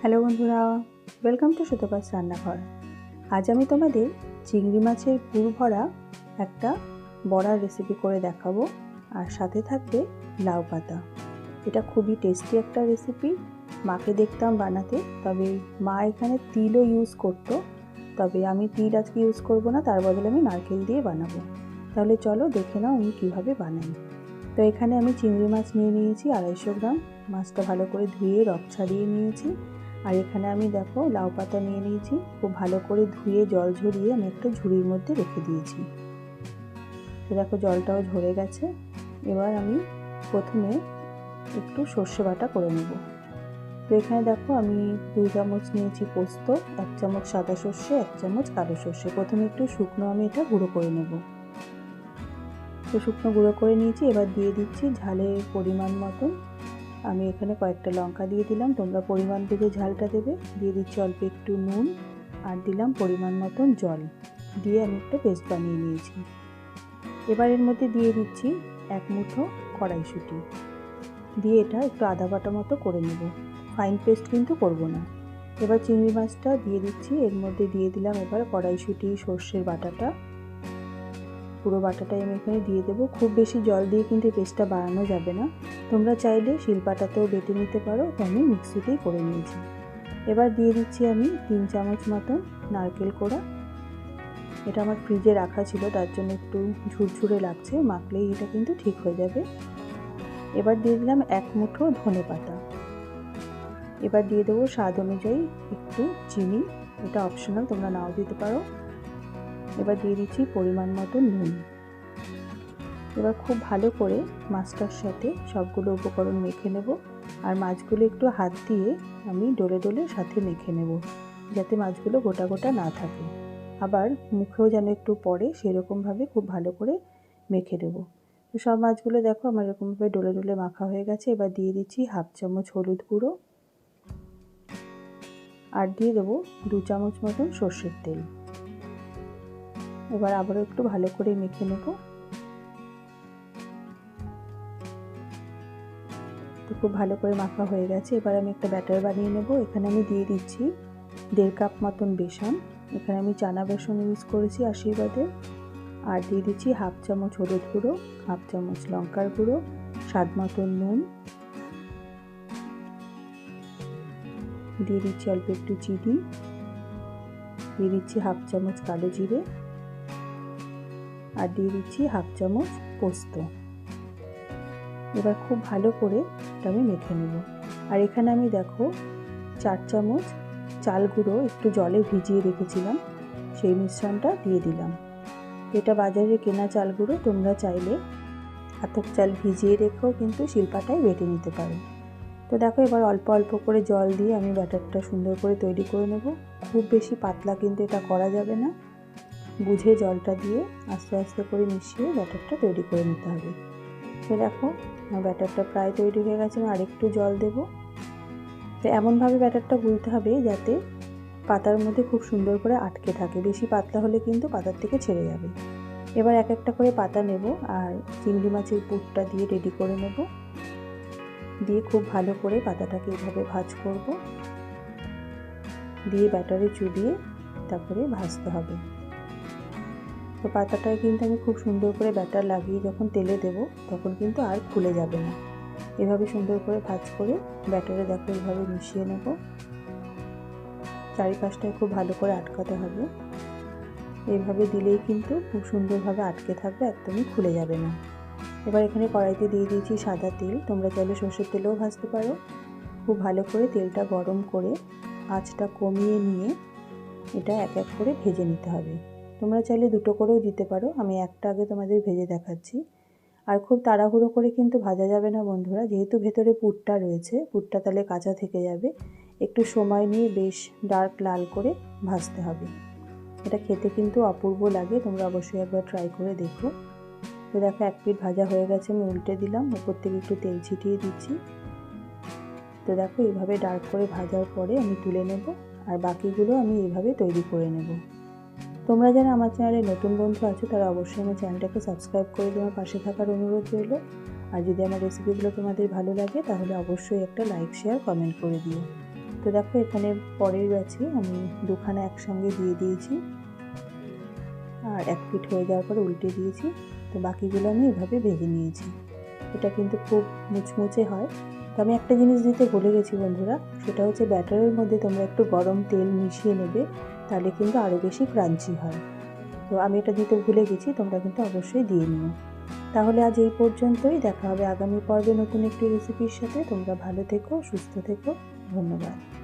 Hello বন্ধুরা welcome to সুতোপাস রান্নাঘর। আজ আমি তোমাদের চিংড়ি মাছের পুর ভরা একটা বড়ার রেসিপি করে দেখাবো, আর সাথে থাকবে লাউ পাতা। এটা খুবই টেস্টি একটা রেসিপি মাকে দেখতাম বানাতে, তবে মা এখানে তিলও ইউজ করতো, তবে আমি তিল আজকে ইউজ করব না, তার বদলে আমি নারকেল দিয়ে বানাবো। তাহলে চলো দেখে নাও আমি কীভাবে বানাই। তো এখানে আমি চিংড়ি মাছ নিয়ে নিয়েছি, আড়াইশো গ্রাম। মাছটা ভালো করে ধুয়ে রক ছাড়িয়ে নিয়েছি। আর এখানে আমি দেখো লাউ পাতা নিয়ে নিয়েছি, খুব ভালো করে ধুয়ে জল ঝরিয়ে আমি একটা ঝুড়ির মধ্যে রেখে দিয়েছি। তো দেখো জলটাও ঝরে গেছে, এবার আমি প্রথমে একটু সর্ষে বাটা করে নেব। তো এখানে দেখো আমি দুই চামচ নিয়েছি পোস্ত, এক চামচ সাদা সর্ষে, এক চামচ কালো সর্ষে। প্রথমে একটু শুকনো আমি এটা গুঁড়ো করে নেব। তো শুকনো গুঁড়ো করে নিয়েছি, এবার দিয়ে দিচ্ছি ঝালের পরিমাণ মতন। আমি এখানে কয়েকটা লঙ্কা দিয়ে দিলাম। তোমরা পরিমাণ বুঝে ঝালটা দেবে। দিয়ে দিচ্ছি অল্প একটু নুন আর দিলাম পরিমাণ মতন জল। দিয়ে আমি একটা পেস্ট বানিয়ে নিয়েছি। এবার এর মধ্যে দিয়ে দিচ্ছি এক মুঠো কড়াইশুঁটি। দিয়ে এটা একটু আধা বাটা মতো করে নেব। ফাইন পেস্ট কিন্তু করব না। এবার চিংড়ি মাছটা দিয়ে দিচ্ছি। এর মধ্যে দিয়ে দিলাম এবার কড়াইশুঁটি, সর্ষের বাটাটা। পুরো বাটাটাই আমি এখানে দিয়ে দেবো। খুব বেশি জল দিয়ে কিন্তু পেস্টটা বাড়ানো যাবে না। তোমরা চাইলে শিলপাটাতেও বেটে নিতে পারো। তো আমি মিক্সিতেই করে নিয়েছি। এবার দিয়ে দিচ্ছি আমি তিন চামচ মতন নারকেল কোড়া। এটা আমার ফ্রিজে রাখা ছিল, তার জন্য একটু ঝুরঝুরে লাগছে। মাখলেই এটা কিন্তু ঠিক হয়ে যাবে। এবার দিয়ে দিলাম এক মুঠো ধনে পাতা। এবার দিয়ে দেবো স্বাদ অনুযায়ী একটু চিনি। এটা অপশনাল তোমরা নাও দিতে পারো। এবার দিয়ে দিচ্ছি পরিমাণ মতো নুন। এবার খুব ভালো করে মাছটার সাথে সবগুলো উপকরণ মেখে নেব আর মাছগুলো একটু হাত দিয়ে আমি ডলে ডলে সাথে মেখে নেব যাতে মাছগুলো গোটা গোটা না থাকে। আবার মুখেও যেন একটু পরে সেরকমভাবে খুব ভালো করে মেখে দেবো তো সব মাছগুলো দেখো আমার এরকমভাবে ডলে ডলে মাখা হয়ে গেছে। এবার দিয়ে দিচ্ছি হাফ চামচ হলুদ গুঁড়ো। আর দিয়ে দেবো দু চামচ মতন সর্ষের তেল। এবার আবারও একটু ভালো করে মেখে নেব। তো খুব ভালো করে মাখা হয়ে গেছে। এবার আমি একটা ব্যাটার বানিয়ে নেব। এখানে আমি দিয়ে দিচ্ছি দেড় কাপ মতন বেসন। এখানে আমি চানা বেসন ইউজ করেছি আশীর্বাদে। আর দিয়ে দিচ্ছি হাফ চামচ হলুদ গুঁড়ো, হাফ চামচ লঙ্কার গুঁড়ো, স্বাদ মতন নুন। দিয়ে দিচ্ছি অল্প একটু চিনি। দিয়ে দিচ্ছি হাফ চামচ কালো জিরে। আর দিয়ে দিচ্ছি হাফ চামচ পোস্ত। এবার খুব ভালো করে এটা আমি মেখে নেব। আর এখানে আমি দেখো চার চামচ চাল গুঁড়ো একটু জলে ভিজিয়ে রেখেছিলাম, সেই মিশ্রণটা দিয়ে দিলাম। এটা বাজারে কেনা চাল গুঁড়ো তোমরা চাইলে আতপ চাল ভিজিয়ে রেখেও কিন্তু শিল্পাটাই বেটে নিতে পারো। তো দেখো এবার অল্প অল্প করে জল দিয়ে আমি ব্যাটারটা সুন্দর করে তৈরি করে নেব। খুব বেশি পাতলা কিন্তু এটা করা যাবে না। বুঝে জলটা দিয়ে আস্তে আস্তে করে মিশিয়ে ব্যাটারটা তৈরি করে নিতে হবে। তো দেখো, আমার ব্যাটারটা প্রায় তৈরি হয়ে গেছে আমি আরেকটু জল দেবো। তো এমনভাবে ব্যাটারটা গুলতে হবে যাতে পাতার মধ্যে খুব সুন্দর করে আটকে থাকে। বেশি পাতলা হলে কিন্তু পাতার থেকে ছেড়ে যাবে। এবার এক একটা করে পাতা নেব আর চিংড়ি মাছের পুরটা দিয়ে রেডি করে নেব। দিয়ে খুব ভালো করে পাতাটাকে এভাবে ভাজ করব। দিয়ে ব্যাটারে চুবিয়ে তারপরে ভাজতে হবে। তো পাতাটায় কিন্তু আমি খুব সুন্দর করে ব্যাটার লাগিয়ে যখন তেলে দেব, তখন কিন্তু আর খুলে যাবে না। এভাবে সুন্দর করে ভাজ করে ব্যাটারে দেখো এভাবে মিশিয়ে নেব। চারিপাশটায় খুব ভালো করে আটকাতে হবে। এভাবে দিলেই কিন্তু খুব সুন্দরভাবে আটকে থাকবে, একদমই খুলে যাবে না। এবার এখানে কড়াইতে দিয়ে দিয়েছি সাদা তেল। তোমরা চাইলে সর্ষের তেলেও ভাজতে পারো। খুব ভালো করে তেলটা গরম করে আঁচটা কমিয়ে নিয়ে এটা এক এক করে ভেজে নিতে হবে। তোমরা চাইলে দুটো করেও দিতে পারো। আমি একটা আগে তোমাদের ভেজে দেখাচ্ছি। আর খুব তাড়াহুড়ো করে কিন্তু ভাজা যাবে না বন্ধুরা। যেহেতু ভেতরে পুরটা রয়েছে, পুরটা তাহলে কাঁচা থেকে যাবে। একটু সময় নিয়ে বেশ ডার্ক লাল করে ভাজতে হবে। এটা খেতে কিন্তু অপূর্ব লাগে, তোমরা অবশ্যই একবার ট্রাই করে দেখো। তো দেখো, এক পিঠ ভাজা হয়ে গেছে, আমি উল্টে দিলাম। উপর থেকে একটু তেল ছিটিয়ে দিচ্ছি। তো দেখো, এইভাবে ডার্ক করে ভাজার পরে আমি তুলে নেব। আর বাকিগুলো আমি এইভাবে তৈরি করে নেব। তোমরা যারা আমার চ্যানেলে নতুন বন্ধু আছো, তারা অবশ্যই আমার চ্যানেলটাকে সাবস্ক্রাইব করে দেওয়ার পাশে থাকার অনুরোধ রইল। আর যদি আমার রেসিপিগুলো তোমাদের ভালো লাগে, তাহলে অবশ্যই একটা লাইক শেয়ার কমেন্ট করে দিও। তো তো দেখো, এখানে পরের ব্যাচে আমি দুখানা একসঙ্গে দিয়ে দিয়েছি। আর এক পিঠ হয়ে যাওয়ার পরে উল্টে দিয়েছি। তো বাকিগুলো আমি এভাবে ভেজে নিয়েছি। এটা কিন্তু খুব মুচমুচে হয়। তো আমি একটা জিনিস দিতে ভুলে গেছি বন্ধুরা, সেটা হচ্ছে ব্যাটারের মধ্যে তোমরা একটু গরম তেল মিশিয়ে নেবে, তাহলে কিন্তু আরও বেশি ক্রাঞ্চি হয়। তো আমি এটা দিতে ভুলে গেছি, তোমরা কিন্তু অবশ্যই দিয়ে নিও। তাহলে আজ এই পর্যন্তই, দেখা হবে আগামী পর্বে নতুন একটি রেসিপির সাথে। তোমরা ভালো থেকো, সুস্থ থেকো, ধন্যবাদ।